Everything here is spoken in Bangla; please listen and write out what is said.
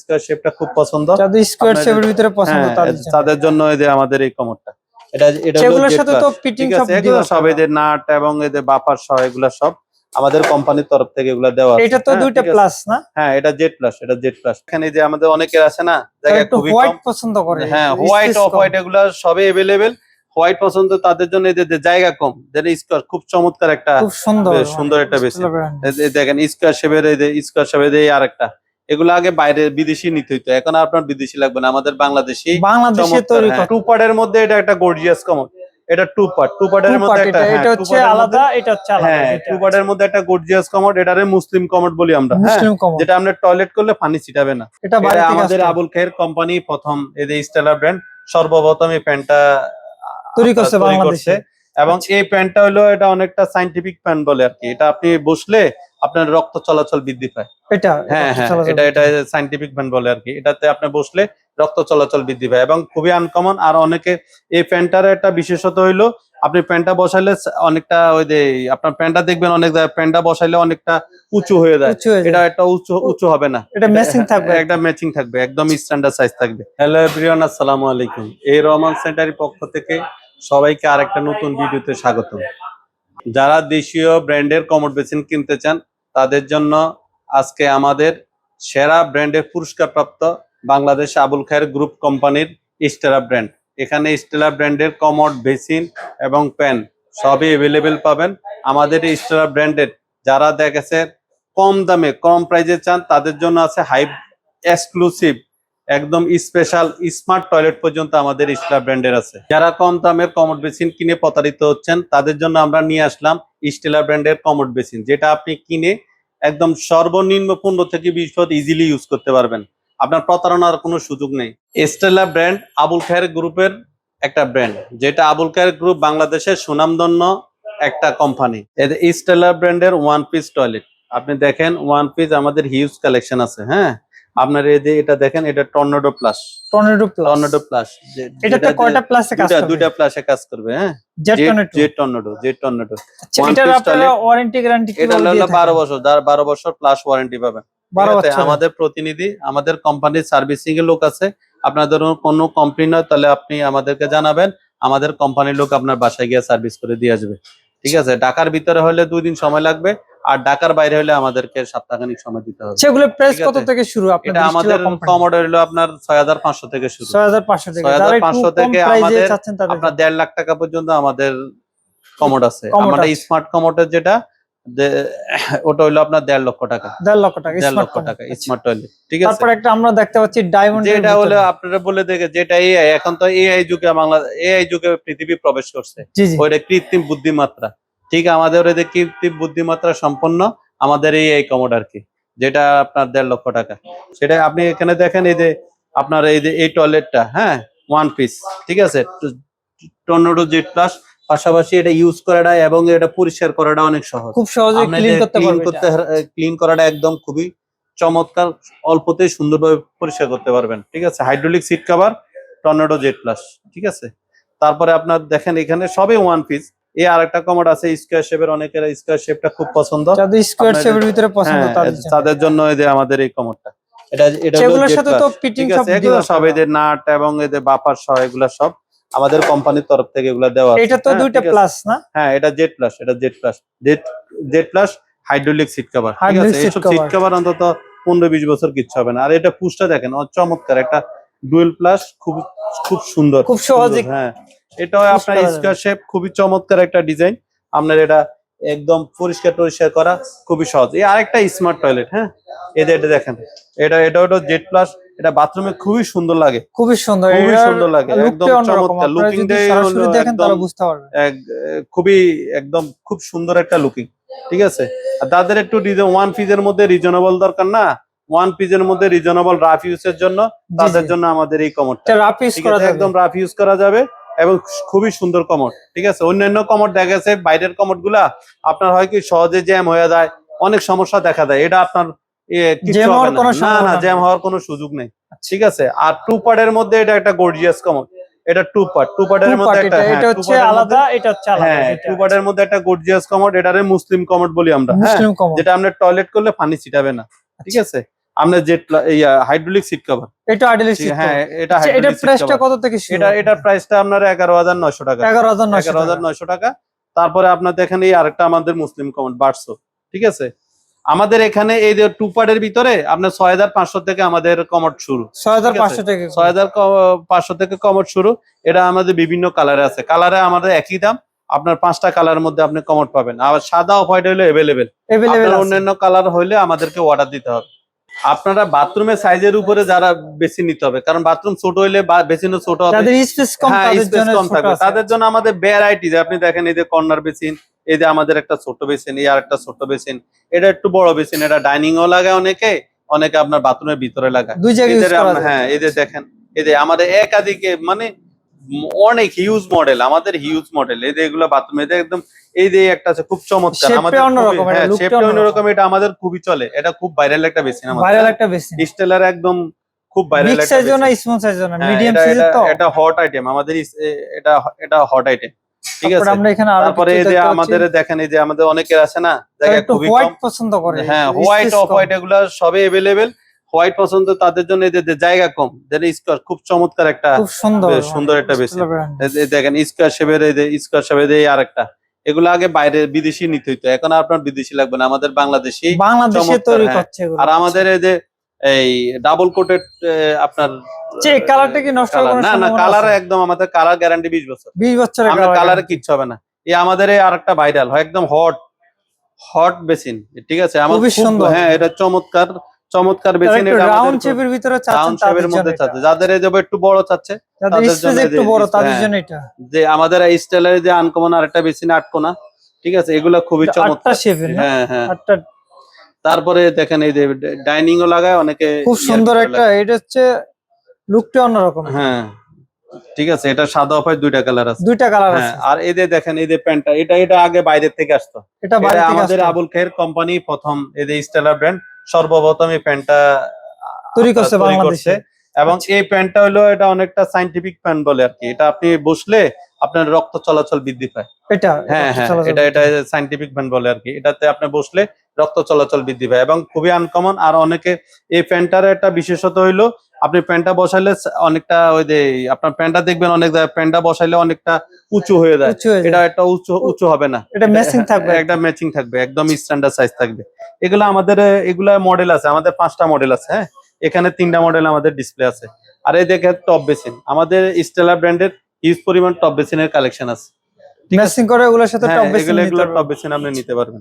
স্কোয়ার শেপটা খুব পছন্দ। যাদের স্কোয়ার শেপের ভিতরে পছন্দ হ্যাঁ, তাদের জন্য। এই যে আমাদের এই কমরটা। এটা এটা সেগুলোর সাথে তো ফিটিং সব এগুলো সব এদের নাট এবং এদের বাপার সহ এগুলো সব আমাদের কোম্পানির তরফ থেকে এগুলো দেওয়া আছে, এটা তো হ্যাঁ, দুইটা প্লাস না? হ্যাঁ এটা জেড প্লাস এটা জেড প্লাস এখানে যে আমাদের অনেকের আছে না জায়গা খুবই হোয়াইট পছন্দ করে হ্যাঁ হোয়াইট অফ হোয়াইট এগুলো সবই এভেলেবেল হোয়াইট পছন্দ তাদের জন্য এদের যে জায়গা কম যেটা স্কোয়ার খুব চমৎকার একটা খুব সুন্দর সুন্দর একটা বেশি। এই দেখেন স্কোয়ার শেপের এই যে স্কোয়ার শেপের এই আরেকটা। এগুলো আগে বাইরে বিদেশি নিতে হইতো। এখন আপনার বিদেশি লাগবে না। আমাদের বাংলাদেশি বাংলাদেশে তৈরি করা টু পার্টের মধ্যে এটা একটা গর্জিয়াস কমন এটা টু পার্ট টু পার্টের মধ্যে একটা এটা- হ্যাঁ, হচ্ছে আলাদা এটা হচ্ছে আলাদা হ্যাঁ টু পার্টের মধ্যে একটা গর্জিয়াস কমোড এটারে মুসলিম কমোড বলি আমরা হ্যাঁ। মুসলিম যেটা আমরা টয়লেট করলে পানি ছিটাবে না। এটা আমাদের আবুল খায়ের কোম্পানি প্রথম এদের স্টেলার ব্র্যান্ড সর্বপ্রথম এই প্যান্টটা তৈরি করছে। বাংলাদেশে। এবং এই প্যান্টটা হলো এটা অনেকটা সাইন্টিফিক প্যান্ট বলে আর কি এটা আপনি বসলে আপনার রক্ত চলাচল বৃদ্ধি পায়। এটা? হ্যাঁ হ্যাঁ এটা এটা সাইন্টিফিক প্যান্ট বলে আর কি এটাতে আপনি বসলে রক্ত চলাচল বৃদ্ধি পায় এবং খুবই আনকমন আর অনেকে এই প্যান্টটার একটা বিশেষত হইল আপনি প্যান্টটা বসাইলে অনেকটা ওই যে আপনার প্যান্টটা দেখবেন অনেক জায়গায় প্যান্টটা বসাইলে অনেকটা উঁচু হয়ে যায়। উঁচু হয়ে যায়। এটা একটা উঁচু উঁচু হবে না। এটা ম্যাচিং থাকবে? একটা ম্যাচিং থাকবে একদম স্ট্যান্ডার্ড সাইজ থাকবে। হ্যালো এভরিওয়ান আসসালামু আলাইকুম। এই রহমান সেন্টারের পক্ষ থেকে সবাইকে আরেকটা নতুন ভিডিওতে স্বাগত যারা দেশীয় ব্র্যান্ডের কমর বেসিন কিনতে চান, তাদের জন্য আজকে আমাদের সেরা ব্র্যান্ডের পুরস্কারপ্রাপ্ত বাংলাদেশ আবুল খায়ের গ্রুপ কোম্পানির স্টেলা ব্র্যান্ড। এখানে স্টেলা ব্র্যান্ডের কমর বেসিন এবং প্যান সবই অ্যাভেলেবেল পাবেন। আমাদের স্টেলা ব্র্যান্ডের যারা দেখেছে কম দামে, কম প্রাইজে চান, তাদের জন্য আছে হাই এক্সক্লুসিভ একদম স্পেশাল স্মার্ট টয়লেট পর্যন্ত আমাদের ইস্টা ব্র্যান্ডের আছে। যারা কম দামের কমোড বেসিন কিনে প্রতারিত হচ্ছেন, তাদের জন্য আমরা নিয়ে আসলাম স্টেলা ব্র্যান্ডের কমোড বেসিন যেটা আপনি কিনে একদম সর্বনিম্ন পনেরো থেকে বিশ ফুট ইজিলি ইউজ করতে পারবেন। আপনার প্রতারণার কোনো সুযোগ নেই। স্টেলা ব্র্যান্ড আবুল খায়ের গ্রুপের একটা ব্র্যান্ড যেটা আবুল খায়ের গ্রুপ বাংলাদেশের সুনামধন্য একটা কোম্পানি স্টেলা ব্র্যান্ডের ওয়ান পিস টয়লেট আপনি দেখেন ওয়ান পিস আমাদের হিউজ কালেকশন আছে হ্যাঁ? আপনার এই যে এটা দেখেন এটা tornado plus tornado plus tornado plus এটাতে কয়টা প্লাসে কাজ করবে? দুইটা প্লাসে কাজ করবে হ্যাঁ? জেট টর্নেডো জেট টর্নেডো আচ্ছা এটার আপনারা ওয়ারেন্টি গ্যারান্টি এটা হলো বারো বছর যার বারো বছর প্লাস ওয়ারেন্টি পাবেন? বছর। আমাদের প্রতিনিধি আমাদের কোম্পানির সার্ভিসিং এর লোক আছে। আপনাদের কোনো কমপ্লেন হয় তাহলে আপনি আমাদেরকে জানাবেন। আমাদের কোম্পানির লোক আপনার বাসায় গিয়ে সার্ভিস করে দিয়ে আসবে। ঠিক আছে? ঢাকার ভিতরে হলে দুই দিন সময় লাগবে। আর ঢাকার বাইরে হলে আমাদেরকে সপ্তাহখানিক সময় দিতে হবে। সেগুলো প্রাইস কত থেকে শুরু? আপনাদের এটা আমাদের কোম্পানি কমোডর হলো আপনার ছয় হাজার পাঁচশো থেকে শুরু। 6500 থেকে। 6500 যারা একটু কম থেকে আমাদের আপনার দেড় লাখ টাকা পর্যন্ত আমাদের কমোড আছে। আমাদের। স্মার্ট কমোডের যেটা ওটা হইল আপনার দেড় লক্ষ টাকা। দেড় লক্ষ টাকা দেড় স্মার্ট লক্ষ টাকা স্মার্ট টয়লেট ঠিক আছে? তারপর একটা আমরা দেখতে পাচ্ছি ডায়মন্ড যেটা হলো আপনারা বলে দেখে যেটা এআই এখন তো এআই যুগে বাংলা এআই যুগে পৃথিবী প্রবেশ করছে। ওইটা কৃত্রিম বুদ্ধিমাত্রা। ঠিক আমাদের যে কৃত্রিম বুদ্ধিমাত্রা সম্পন্ন আমাদের এই এই কমোড আর কি যেটা আপনার দেড় লক্ষ টাকা। সেটা আপনি এখানে দেখেন এই যে আপনার এই যে এই টয়লেটটা হ্যাঁ ওয়ান পিস ঠিক আছে? টর্নেডো জেড প্লাস পাশাপাশি এটা ইউজ করাটা এবং এটা পরিষ্কার করাটা অনেক সহজ। খুব সহজে ক্লিন করতে করতে ক্লিন করাটা একদম খুবই চমৎকার অল্পতেই সুন্দরভাবে পরিষ্কার করতে পারবেন ঠিক আছে? Hydraulic seat cover tornado Z plus ঠিক আছে? তারপরে আপনার দেখেন এখানে সবই ওয়ান পিস এই আরেকটা কমোড আছে স্কোয়ার শেপের অনেকের স্কোয়ার শেপটা খুব পছন্দ। যাদের স্কোয়ার শেপের ভিতরে পছন্দ হ্যাঁ, তাদের জন্য। এই যে আমাদের এই কমোডটা। এটা এটা jet সাথে তো ফিটিং সব এগুলো সব এদের নাট এবং এদের বাপার সহ এগুলা সব আমাদের কোম্পানির তরফ থেকে এগুলা দেওয়া আছে, এটা তো হ্যাঁ, দুইটা প্লাস না? হ্যাঁ এটা জেড প্লাস এটা Z plus Z Z plus hydraulic seat cover ঠিক আছে? এইসব সিট কভার অন্তত পনেরো বিশ বছর কিচ্ছু হবে না। আর এটা পুষটা দেখেন চমৎকার। একটা ডুয়েল প্লাস খুব খুব সুন্দর। খুব সহজে হ্যাঁ। এটাও আপনার স্কোয়ার শেপ খুবই চমৎকার একটা ডিজাইন আপনার এটা একদম পরিষ্কার টরিষ্কার করা খুবই সহজ। এই আরেকটা স্মার্ট টয়লেট হ্যাঁ? এদের এটা দেখেন এটা এটা হলো জেড প্লাস এটা বাথরুমে খুবই সুন্দর লাগে। খুবই সুন্দর খুবই সুন্দর লাগে, একদম চমৎকার। এ, খুবই একদম খুব সুন্দর একটা লুকিং ঠিক আছে? আর তাদের একটু ওয়ান পিসের মধ্যে রিজনেবল দরকার না। ওয়ান পিসের মধ্যে রিজনেবল রাফ ইউজের জন্য তাদের জন্য আমাদের এই কমরটা রাফ ইউজ করা একদম রাফ ইউজ করা যাবে। এবং খুবই সুন্দর কমর ঠিক আছে? অন্যান্য কমর দেখা গেছে বাইরের কমরগুলা আপনার হয় কি সহজে জ্যাম হয়ে যায় অনেক সমস্যা দেখা দেয়। এটা আপনার না। না জ্যাম হওয়ার কোনো সুযোগ নেই ঠিক আছে? আর টু পার্টের মধ্যে এটা একটা গর্জিয়াস কমর এটা টু পার্ট টু পার্টের মধ্যে একটা এটা হ্যাঁ, এটা two হচ্ছে এর আলাদা মধ্যে- এটা হচ্ছে আলাদা হ্যাঁ টু পার্টের মধ্যে একটা গর্জিয়াস কমোড এটারে মুসলিম কমোড বলি আমরা হ্যাঁ? যেটা আমরা টয়লেট করলে পানি ছিটাবে না ঠিক আছে? আপনার জেট হাইড্রোলিক সিট কভার এটা আইডিয়াল হ্যাঁ এটা এটা প্রাইসটা কত থেকে শুরু এটা এটার প্রাইসটা আপনার এগারো হাজার নয়শো টাকা। এগারো হাজার নয়শো এগারো হাজার নয়শো টাকা। তারপরে আপনার দেখেন এই আরেকটা আমাদের মুসলিম কমেন্ট বাড়ছো ঠিক আছে? আমাদের এখানে এই যে টু পার্টের ভিতরে আপনার ছয় হাজার পাঁচশো থেকে আমাদের কমট শুরু। ছয় হাজার পাঁচশো টাকা ছয় হাজার পাঁচশো থেকে কমট শুরু। এটা আমাদের বিভিন্ন কালারে আছে। কালারে আমাদের একই দাম। আপনার পাঁচটা কালারের মধ্যে আপনি কমট পাবেন। আবার সাদা হোয়াইট হলে এভেলেবেল অন্যান্য কালার হলে আমাদেরকে অর্ডার দিতে হবে। আপনারা বাথরুমের সাইজের উপরে যারা বেশি নিতে হবে কারণ বাথরুম ছোট হইলে বা- বেশি না ছোট হবে। যাদের স্পেস কম হ্যাঁ তাদের স্পেস জন্য কম থাকবে। তাদের জন্য আমাদের ভ্যারাইটি আপনি দেখেন এই যে কর্নার বেসিন এই যে আমাদের একটা ছোট বেসিন এই আর একটা ছোট বেসিন এটা একটু বড় বেসিন এটা ডাইনিং ও লাগায় অনেকে অনেকে আপনার বাথরুমের ভিতরে লাগায়। দুই জায়গায় হ্যাঁ এই যে দেখেন এই যে আমাদের একাধিকে মানে অনেক হিউজ মডেল আমাদের হিউজ মডেল এই যে এগুলো বাথরুম যে একদম এই যে একটা আছে খুব চমৎকার। আমাদের অন্যরকম, এটা হ্যাঁ শেপটা অন্যরকম। এটা আমাদের খুবই চলে। এটা খুব ভাইরাল একটা বেসিন ভাইরাল একটা বেশি। স্টেলার একদম খুব ভাইরাল একটা সাইজও না স্মল সাইজও না মিডিয়াম এটা- তো। এটা হট আইটেম আমাদের এটা এটা হট আইটেম ঠিক আছে? আমরা এখানে তারপরে এই যে আমাদের দেখেন এই যে আমাদের অনেকের আছে না জায়গা খুবই হোয়াইট পছন্দ করে হ্যাঁ হোয়াইট অফ হোয়াইট এগুলা সবই এভেলেবেল হোয়াইট পছন্দ তাদের জন্য এই যে যে জায়গা কম যেটা স্কোয়ার খুব চমৎকার একটা খুব সুন্দর সুন্দর একটা বেশি। এই দেখেন স্কোয়ার শেপের এই যে স্কোয়ার শেপের এই আরেকটা এগুলো আগে বাইরে বিদেশি নিতে হইতো এখন আপনার বিদেশি লাগবে না আমাদের বাংলাদেশি বাংলাদেশে তৈরি হ্যাঁ। করছে এগুলো। আর আমাদের এই যে এই ডাবল কোটেড আপনার কালারটা কি নষ্ট না না কালার একদম আমাদের কালার গ্যারান্টি বিশ বছর 20 বছর আমরা কালারে। কিচ্ছু হবে না এই আমাদের এই আরেকটা ভাইরাল হয় একদম হট হট বেসিন ঠিক আছে আমার খুব- সুন্দর। হ্যাঁ এটা চমৎকার চমৎকার যারা বেসিন রাউন্ড শেপের ভিতরে চাচ্ছেন শেপের মধ্যে চাচ্ছে। যাদের এই একটু বড় চাচ্ছে তাদের জন্য একটু বড় তাদের হ্যাঁ। জন্য এটা। যে আমাদের এই স্টাইলের যে আনকমন আরেকটা বেসিন আটকোনা ঠিক আছে? এগুলা খুবই চমৎকার। শেপের হ্যাঁ হ্যাঁ। তারপরে দেখেন এই যে ডাইনিং ও লাগায় অনেকে খুব সুন্দর একটা এটা হচ্ছে লুকটা অন্যরকম। হ্যাঁ। ঠিক আছে এটা সাদা অফার দুইটা কালার আছে। দুইটা কালার হ্যাঁ আছে। আর এই যে দেখেন এই যে প্যান্টটা এটা এটা আগে বাইরের থেকে আসতো। এটা বাইরে আমাদের আবুল খায়ের কোম্পানি প্রথম এই যে স্টেলার ব্র্যান্ড সর্বপ্রথম এই প্যান্টটা তৈরি করছে বাংলাদেশে। এবং এই প্যান্টটা হলো এটা অনেকটা সাইন্টিফিক প্যান্ট বলে আর কি। এটা আপনি বসলে আপনার রক্ত চলাচল বৃদ্ধি পায়। এটা হ্যাঁ হ্যাঁ এটা এটা সাইন্টিফিক প্যান্ট বলে আর কি। এটাতে আপনি বসলে রক্ত চলাচল বৃদ্ধি পায় এবং খুবই আনকমন আর অনেকে এই প্যান্টটার একটা বিশেষত হইল আপনি প্যান্টটা বসাইলে অনেকটা ওই যে আপনার প্যান্টটা দেখবেন অনেক জায়গায় প্যান্টটা বসাইলে অনেকটা উঁচু হয়ে যায়। হয়ে এটা একটা উঁচু উঁচু হবে না। এটা ম্যাচিং থাকবে। একটা ম্যাচিং থাকবে একদম স্ট্যান্ডার্ড সাইজ থাকবে। এগুলো আমাদের এগুলা মডেল আছে আমাদের পাঁচটা মডেল আছে হ্যাঁ? এখানে তিনটা মডেল আমাদের ডিসপ্লে আছে। আর এই দেখে টপ বেসিন আমাদের স্টেলা ব্র্যান্ডের হিউজ পরিমাণ টপ বেসিনের কালেকশন আছে। ম্যাচিং করে ওগুলোর সাথে হ্যাঁ টপ বেশি এগুলো এগুলো টপ বেসিন আপনি নিতে পারবেন।